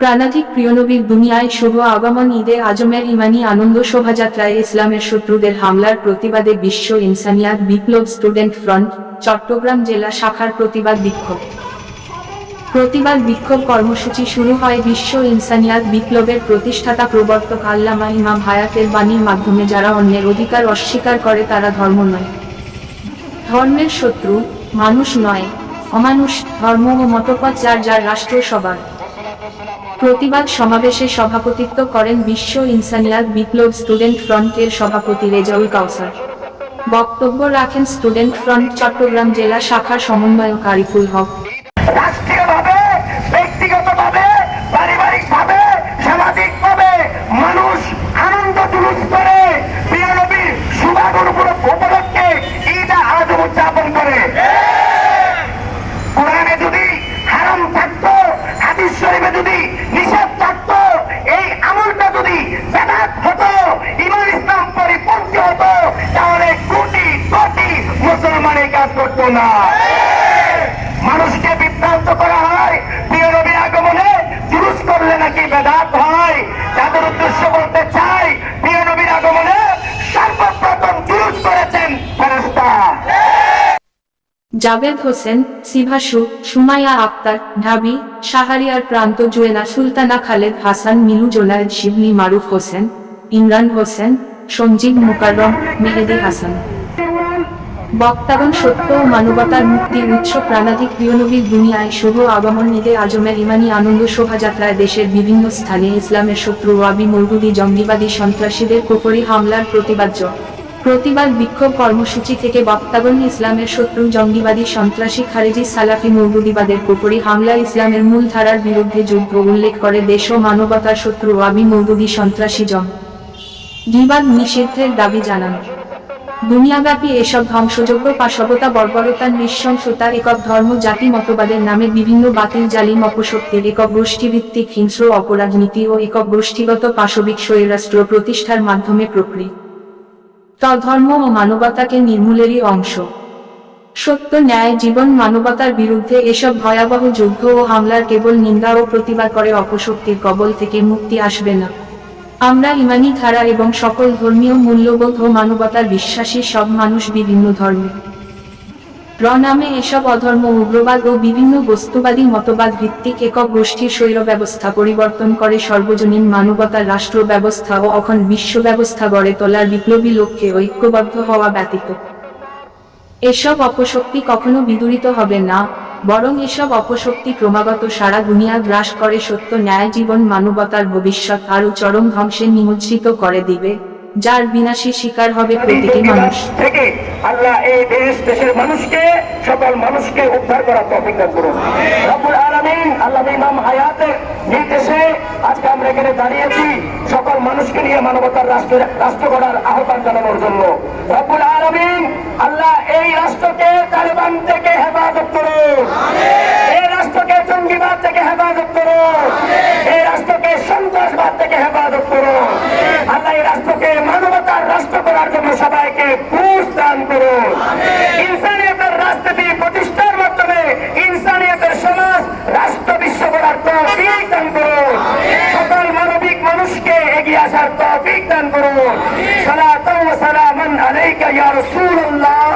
প্রাণাধিক প্রিয়নবীর দুনিয়ায় শুভ আগমন, ঈদে আজমের ইমানি আনন্দ শোভাযাত্রায় ইসলামের শত্রুদের হামলার প্রতিবাদে বিশ্ব ইনসানিয়াত বিপ্লব স্টুডেন্ট ফ্রন্ট, চট্টগ্রাম জেলা শাখার প্রতিবাদ বিক্ষোভ। প্রতিবাদ বিক্ষোভ কর্মসূচি শুরু হয় বিশ্ব ইনসানিয়াত বিপ্লবের প্রতিষ্ঠাতা প্রবর্তক আল্লামা ইমাম হায়াতের বাণীর মাধ্যমে যারা অন্যের অধিকার অস্বীকার করে তারা ধর্ম নয়। ধর্মের শত্রু মানুষ নয়, অমানুষ, ধর্ম ও মতপথ যার যার রাষ্ট্র সবার প্রতিবাদ সমাবেশে সভাপতিত্ব করেন বিশ্ব ইনসানিয়াত বিপ্লব স্টুডেন্ট ফ্রন্টের সভাপতি রেজাউল কাউসার। বক্তব্য রাখেন স্টুডেন্ট ফ্রন্ট চট্টগ্রাম জেলা শাখার সমন্বয়ক আরিফুল হক। না। মানুষকে বিভ্রান্ত করা হয় প্রিয় নবীর আগমনে জুলুস করলে নাকি বেদাত হয়। তাদের উদ্দেশ্য বলতে চাই প্রিয় নবীর আগমনে সর্বপ্রথম জুলুস করেছেন ফেরেস্তা জাভেদ হোসেন, সিভাসু, সুমাইয়া আক্তার, ঢাবি সাহারিয়ার প্রান্ত জুয়েনা সুলতানা খালেদ হাসান, মিলু জোনায়েদ শিবলি, মারুফ হোসেন, ইমরান হোসেন, সঞ্জীব মুকাররম, মেহেদি হাসান। বক্তাগণ সত্য ও মানবতার মুক্তির উৎস প্রাণাধিক প্রিয়নবীর দুনিয়ায় শুভ আগমন ঈদে আজমের ইমানি আনন্দ শোভাযাত্রায় দেশের বিভিন্ন স্থানে ইসলামের শত্রু ওয়াবি মৌদুদি জঙ্গিবাদী সন্ত্রাসীদের কুপুরি হামলার প্রতিবাদ্য প্রতিবাদ বিক্ষোভ কর্মসূচি থেকে বক্তাগণ ইসলামের শত্রু, জঙ্গিবাদী, সন্ত্রাসী, খারেজি, সালাফি মৌদুদিবাদের কুপুরি হামলা ইসলামের মূল ধারার বিরুদ্ধে যুদ্ধ উল্লেখ করে দেশ ও মানবতার শত্রু ওয়াবি মৌদুদি সন্ত্রাসী জং বিবাদ নিষিদ্ধের দাবি জানান। দুনিয়াব্যাপী এসব ধ্বংসযোগ্য পাশবতা বর্বরতার নৃশংসতা একক ধর্ম, জাতি মতবাদের নামে বিভিন্ন বাতিল, জালিম, অপশক্তির একক গোষ্ঠীভিত্তিক হিংস্র অপরাধ নীতি ও একক গোষ্ঠীগত পাশবিক স্বৈরাষ্ট্র প্রতিষ্ঠার মাধ্যমে প্রকৃত ধর্ম ও মানবতাকে নির্মূলেরই অংশ। সত্য, ন্যায়, জীবন, মানবতার বিরুদ্ধে এসব ভয়াবহ যুদ্ধ ও হামলার কেবল নিন্দা ও প্রতিবাদ করে অপশক্তির কবল থেকে মুক্তি আসবে না। আমরা ইমানি ধারা এবং সকল ধর্মীয় মূল্যবোধ ও মানবতার বিশ্বাসী সব মানুষ বিভিন্ন ধর্মে। র এসব অধর্ম, উগ্রবাদ ও বিভিন্ন বস্তুবাদী মতবাদ ভিত্তিক একক গোষ্ঠীর শৈল ব্যবস্থা পরিবর্তন করে সর্বজনীন মানবতার রাষ্ট্র ব্যবস্থা ও অখন বিশ্ব ব্যবস্থা গড়ে তোলার বিপ্লবী লক্ষ্যে ঐক্যবদ্ধ হওয়া ব্যতীত। এসব অপশক্তি কখনো বিদূরিত হবে না। বরং এসব অপশক্তি ক্রমাগত সারা দুনিয়া গ্রাস করে সত্য ন্যায় জীবন মানবতার ভবিষ্যৎ আরও চরম ধ্বংসে নিমজ্জিত করে দিবে, যার বিনাশী শিকার হবে প্রতিটি মানুষ। থেকে আল্লাহ এই দেশ, দেশের মানুষকে, সকল মানুষকে উদ্ধার করার করুন। রব্বুল আলামিন ইমাম হায়াতের নির্দেশে আজকে আমরা এখানে দাঁড়িয়েছি সকল মানুষকে নিয়ে মানবতার রাষ্ট্র রাষ্ট্র আহ্বান জানানোর জন্য। রব্বুল আলামিন, আল্লাহ এই রাষ্ট্রকে থেকে হেফাজত